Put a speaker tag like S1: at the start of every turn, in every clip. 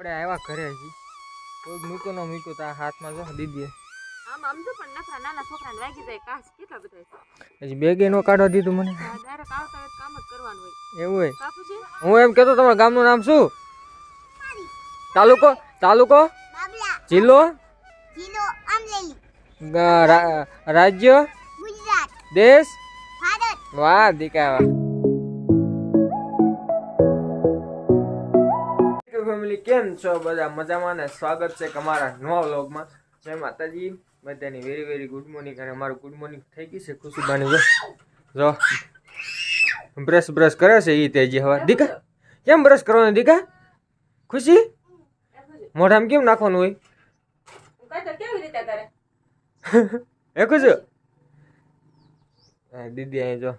S1: આપણે આવ્યા ઘરે હજી. કોઈ મૂકો ન મૂકો તો હાથમાં જો દીદી
S2: આમ આમ તો પણ નખરા નાના છોકરાને વાગી જાય કાચ કેટલા બધા
S1: હજી બેગે નો કાઢવા દીધું મને.
S2: ડાયરેક્ટ આવતા હોય કામ જ કરવાનું હોય.
S1: એવું હોય? હું એમ કહેતો તમારા ગામનું નામ શું? તાલુકો? તાલુકો? જિલ્લો?
S3: જિલ્લો અમરેલી.
S1: રાજ્ય?
S3: ગુજરાત.
S1: દેશ?
S3: ભારત.
S1: વાહ દીકા ફેમિલી કેમ છો બધા? મજામાં ને સ્વાગત છે અમારા નવા વ્લોગમાં. જય માતાજી. બધાની વેરી વેરી ગુડ મોર્નિંગ અને અમારું ગુડ મોર્નિંગ થઈ ગઈ છે ખુશીબાની જો જો. બ્રશ બ્રશ કરે છે એ તેજી હવે. દીકા કેમ બ્રશ કરવાનું દીકા? ખુશી? મોઢામાં કેમ નાખવાનું હોય? એ ખુશું? હા, દીદી અહીં જો.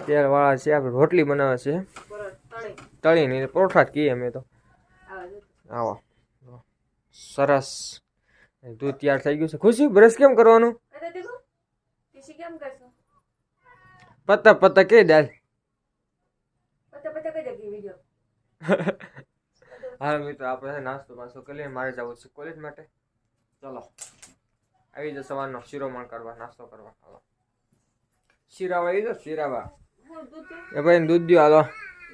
S1: તેલ વાળા છે. આપણે રોટલી બનાવે છે. તળીને પરોઠા જ કહીએ અમે તો.
S2: આવો
S1: સરસ. દૂધ તૈયાર થઈ ગયું છે. ખુશી બ્રશ કેમ કરવાનું? પત્તા પત્તા કે દાલ
S2: કઈ
S1: હા મિત્રો આપણે નાસ્તો પાસ્તો કરી લઈએ. મારે જવું છે કોલેજ માટે. ચલો. આવી જાઓ સવારનો શિરોમણ કરવા નાસ્તો કરવા. હાલો. શિરાવા આવી જાઓ શિરાવા? એ ભાઈ દૂધ દ્યો હાલો.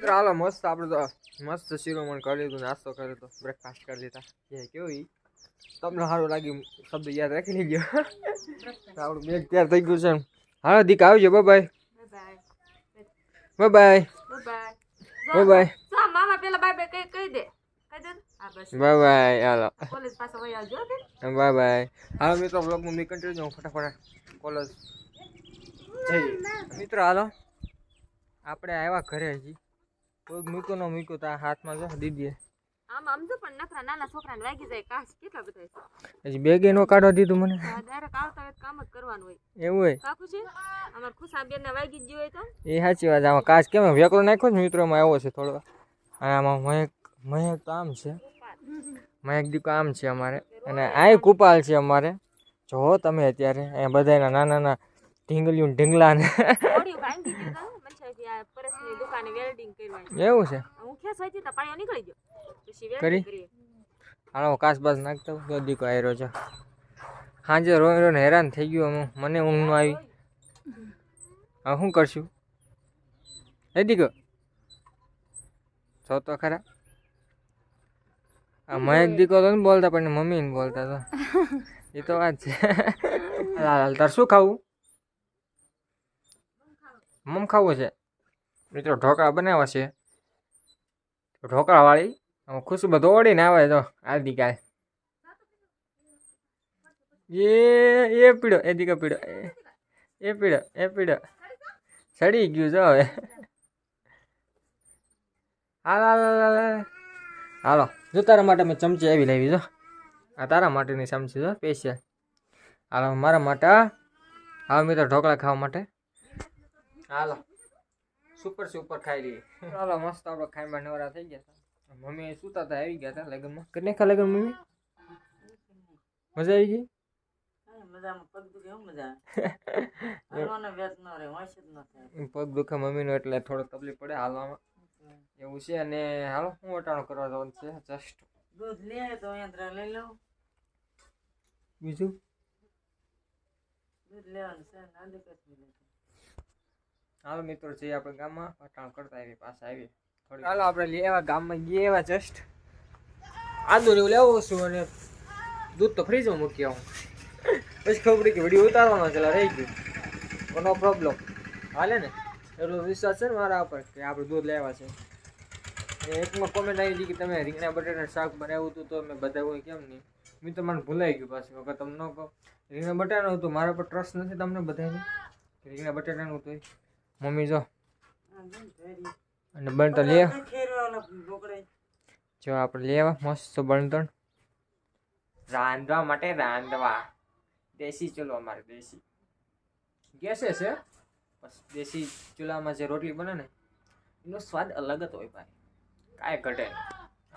S1: મિત્રો હાલો મસ્ત આપણે તો મસ્ત શિરોમણ કરી લીધું નાસ્તો કર્યો તો બ્રેકફાસ્ટ કરી લીધા. એ કેવું તમને સારું લાગ્યું શબ્દ યાદ રાખી લીધો આપણું બેગ તૈયાર થઈ ગયું છે. હાલો દીક આવજો bye. Bye bye. Bye bye
S2: મામા પેલા બાય બાય કઈ કહી દે હા
S1: બાય બાય હાલો.
S2: કોલેજ પાસે વહી આવજો
S1: બાય બાય હાલો મિત્રો બ્લોગમાં મેં કન્ટિન્યુ હું ફટાફટ કોલેજ જઈએ મિત્રો હાલો. આપણે આવ્યા ઘરે હજી. કોઈ મૂકો ન મૂકો તો હાથમાં જો દીદીએ
S2: આમ આમ તો પણ નખરા નાના છોકરાને વાગી જાય કાશ કેટલા બધા છે?
S1: હજી બેગે નો કાઢવા દીધું મને.
S2: ડાયરેક્ટ આવતા હોય કામ જ કરવાનું હોય.
S1: એવું હોય?
S2: કાકુ છે? અમાર ખુશા બેન ને વાગી ગયો હોય તો?
S1: એ સાચી વાત આમાં કાચ કેમ વેકરો નાખ્યો છે મિત્રોમાં આવ્યો છે થોડો. આમાં મહેક મહેક તો આમ છે. મહેક દીકો આમ છે અમારે. અને આ કુપાલ છે અમારે. જો તમે અત્યારે અહીંયા બધાના નાના નાના ઢીંગલિયું ઢીંગલા ને
S2: પરસની દુકાને વેલ્ડિંગ
S1: એવું છે?
S2: હું ખેસ હતી તો પાણી નીકળી ગયો. પછી
S1: કરી?
S2: વેલ્ડિંગ કરી
S1: હાલો કાસ બાસ નાખતા તો દીકો આવ્યો છે. સાંજે રોઈ રોઈને હેરાન થઈ ગયું હું. મને ઊંઘ ન આવી. હવે શું કરશું? હે દીકો? છો તો ખરા. આ મહેક દીકો તો ને બોલતા પણ મમ્મી ને બોલતા તો. એ તો વાત છે. તાર શું ખાવું? મમ ખાવું છે? મિત્રો ઢોકળા બનાવ્યા છે. ઢોકળાવાળી ખુશબુ દોડીને આવે તો આલદી ગાય એ એ પીડો એ દીકરો પીડો એ- પીડો એ પીડો સડી ગયું જો હવે. હાલ હાલ હાલ, જો તારા માટે મેં ચમચી આવી લાવી જો આ તારા માટેની ચમચી જો સ્પેશિયલ હાલો મારા માટે હા મિત્રો ઢોકળા ખાવા માટે. હાલો. સુપર સુપર ખાઈ લઈએ. હાલો મસ્ત આપણે ખાઈમાં નવરા થઈ ગયા હતા મમ્મી સુતા હતા આવી ગયા હતા લગ્નમાં. કેટલે ખા લગ્ન મમ્મી? મજા આવી ગઈ?
S4: મજામાં. પગ દુખે એવું મજા હાલવાનો વ્યાજ ન રહે વાંચ જ ન થાય.
S1: પગ દુખે મમ્મીનો એટલે થોડો તકલીફ પડે હાલવામાં. એવું છે અને હાલો હું વટાણો કરવા જવાનું છે જસ્ટ
S4: દૂધ લે તો અહીંયા લઈ લઉં
S1: બીજું?
S4: દૂધ લેવાનું છે ને આદુ કશું લેતું
S1: હાલો મિત્રો, જઈએ આપણે ગામમાં. વટાણ કરતા આવી પાછા આવી થોડી હાલો, આપણે લેવા ગામમાં ગયે એવા જસ્ટ આદુ એવું લેવું છું અને દૂધ તો ફ્રીજમાં મૂકી આવું. પછી ખબર પડી કે વીડિયો ઉતારવાનો છે રહી ગયું. કોનો પ્રોબ્લેમ હાલે ને? એટલો વિશ્વાસ છે ને મારા ઉપર કે આપણે દૂધ લેવા છે. એકમાં કોમેન્ટ આવી હતી કે તમે રીંગણા, બટેટા, શાક બનાવ્યું હતું તો મેં બતાવ્યું કેમ નહીં? મેં તો મને ભૂલાઈ ગયું પાછું. વખત તમને કહું. રીંગણા, બટાટાનું હતું, મારા પર ટ્રસ્ટ નથી તમને બધાને. રીંગણા, બટાટાનું હતું. મમ્મી જો. અને બળતણ લે. જો આપણે લેવા મસ્ત બળતણ રાંધવા માટે રાંધવા. દેશી ચૂલો અમારે દેશી. ગેસે છે? બસ દેશી ચૂલામાં જે રોટલી બને ને એનો સ્વાદ અલગ જ હોય ભાઈ. કાંઈ ઘટે.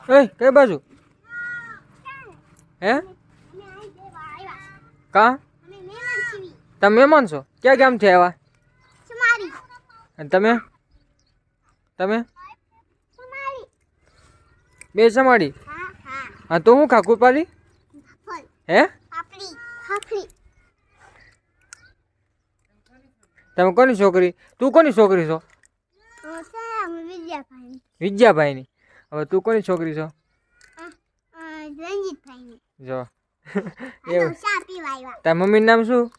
S1: એ કઈ બાજુ? હે? કા?
S3: અમે મહેમાન છીએ.
S1: તમે મહેમાન છો? ક્યાં ગામથી આવ્યા? અને તમે? તમે? બે સમાડી
S3: હા
S1: તો હું ખા કૃપાલી હે? તમે કોની છોકરી? તું કોની છોકરી છો? વિદ્યાભાઈની. હવે તું કોની છોકરી છો? જો. એવું. તાર મમ્મીનું નામ શું?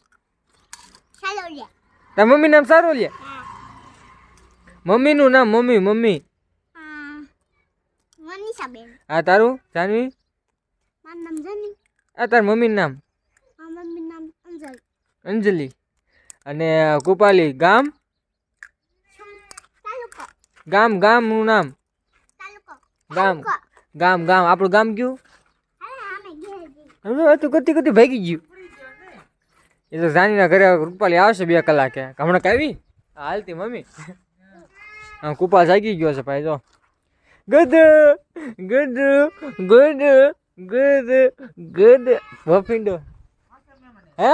S1: તાર મમ્મી નામ સારું લે મમ્મીનું નામ મમ્મી મમ્મી.
S3: મનીષાબેન
S1: આ તારું? જાનવી?
S3: મારું નામ
S1: આ તાર મમ્મીનું નામ?
S3: મમ્મીનું નામ અંજલ.
S1: અંજલિ. અને કૃપાલી ગામ? ગામ ગામનું નામ? ગામ. ગામ ગામ. આપણું ગામ કયું? હવે તું કતી કતી ભાગી ગયું. એ તો જાનીના ઘરે રૂપાલી આવશે બે કલાકે. હમણાં કાવી હાલતી મમ્મી. કૃપા જાગી ગયો છે ભાઈ જો. ગદ ગદ ગદ ગદ ગદ. વફિંડો હે?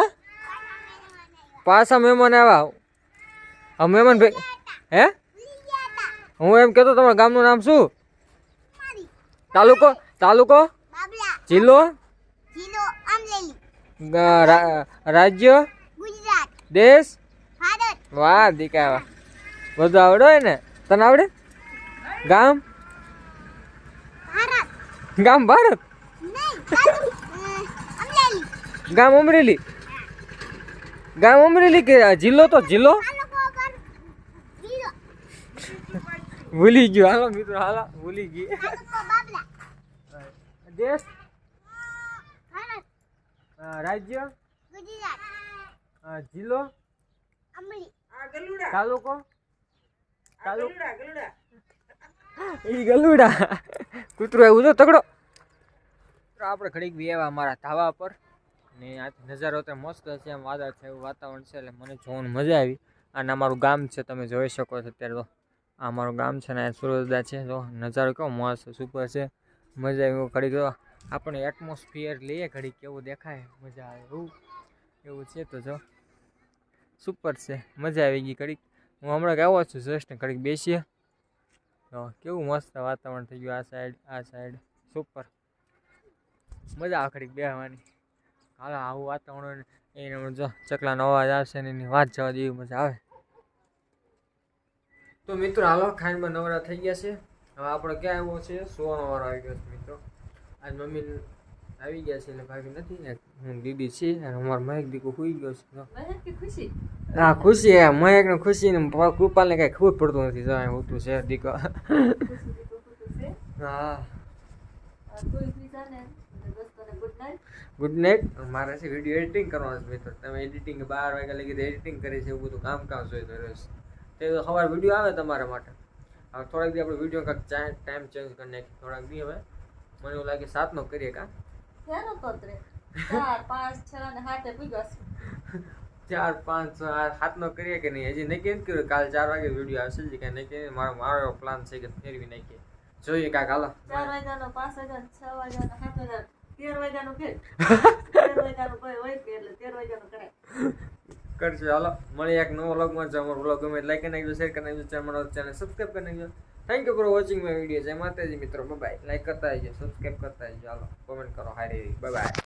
S1: પાછા મહેમાન આવ્યા. આ મહેમાન ભાઈ હે? હું એમ કહેતો તમારા ગામનું નામ શું? તાલુકો તાલુકો? જિલ્લો? રાજ્ય? દેશ? વાહ દીકા વાહ. બધું આવડો ને? તને આવડે? ગામ? ગામ ભારત? ગામ અમરેલી? ગામ અમરેલી કે જિલ્લો તો જિલ્લો? ભૂલી ગયો. હાલો મિત્રો હાલો ભૂલી ગઈ દેશ? રાજ્ય?
S3: ગુજરાત.
S1: જિલ્લો? તાલુકો? ઈ ગલુડા. કૂતરો એવું તો તગડો. તો આપણે ઘડીક બી આવ્યા અમારા ધાવા પર. ને આ નજારો તો મસ્ત છે એમ વાદળ છે એવું વાતાવરણ છે એટલે મને જોવાની મજા આવી. અને અમારું ગામ છે તમે જોઈ શકો છો અત્યારે તો. આ અમારું ગામ છે ને સુરજદા છે જો. નજારો કેવો મસ્ત સુપર છે. મજા આવી ઘડીક આપણે એટમોસ્ફિયર લઈએ ઘડીક કેવું દેખાય મજા આવે. એવું એવું છે તો જો. સુપર છે મજા આવી ગઈ ઘડીક. હું હમણાં આવ્યો છું જસ્ટ ઘડીક બેસીએ. તો કેવું મસ્ત વાતાવરણ થઈ ગયું આ સાઈડ આ સાઈડ સુપર મજા આવે ઘડીક બેસવાની હાલો, આવું વાતાવરણ એને જો ચકલાનો અવાજ આવશે ને એની વાત જવા દેવી મજા આવે. તો મિત્રો, હાલો, ખાંડમાં નવરા થઈ ગયા છે. હવે આપણે ક્યાં આવ્યો છે સુવાનો વારો આવી ગયો છે મિત્રો. આજ મમ્મી આવી ગયા છે એટલે ભાભી નથી ને. હું દીદી છે અને અમારો મહેક દીકરો સુઈ ગયો છે. જો.
S2: ખુશી?
S1: હા ખુશી હે મહેક ને ખુશી ને કૃપાલ ને કઈ ખબર પડતું નથી. જો અહીં હોતું છે દીકો. હા. ગુડ નાઇટ મારે છે વીડિયો એડિટિંગ કરવાનો છે મિત્રો. તમે એડિટિંગ બાર વાગ્યા લગી એડિટિંગ કરી છે એવું બધું કામ કામ જોઈ તો રહ્યો છે તે સવાર વીડિયો આવે તમારા માટે. હવે થોડાક દી આપણે વીડિયો કાંઈક ટાઈમ ચેન્જ કરી નાખીએ. થોડાક દી હવે. મને એવું લાગે સાતનો કરીએ કા?
S2: ચાર પાંચ છ ને હાથે પૂગ્યો
S1: ચાર પાંચ આ સાતનો કરીએ કે નહીં? હજી નક્કી નથી કર્યું. કાલ ચાર વાગે વીડિયો આવશે જ કે નક્કી નહીં. મારો મારો એવો પ્લાન છે કે ફેરવી નાખીએ. જોઈએ કાંઈક હાલો.
S2: ચાર વાગ્યાનો પાંચ વાગ્યાનો છ વાગ્યાનો સાત વાગ્યાનો તેર વાગ્યાનું કે તેર વાગ્યાનું કોઈ હોય કે એટલે તેર વાગ્યાનું કરાય
S1: કરશું હાલો મળી એક નવો વ્લોગમાં. જો અમારો વ્લોગ ગમે લાઈક કરી નાખજો શેર કરી નાખજો ચેનલ ચેનલ સબસ્ક્રાઈબ કરી નાખજો. Thank you for watching my video જય માતાજી મિત્રો. બાય લાઈક કરતા આવજો સબસ્ક્રાઈબ કરતા આવજો હાલો કોમેન્ટ કરો. હારી બાય બાય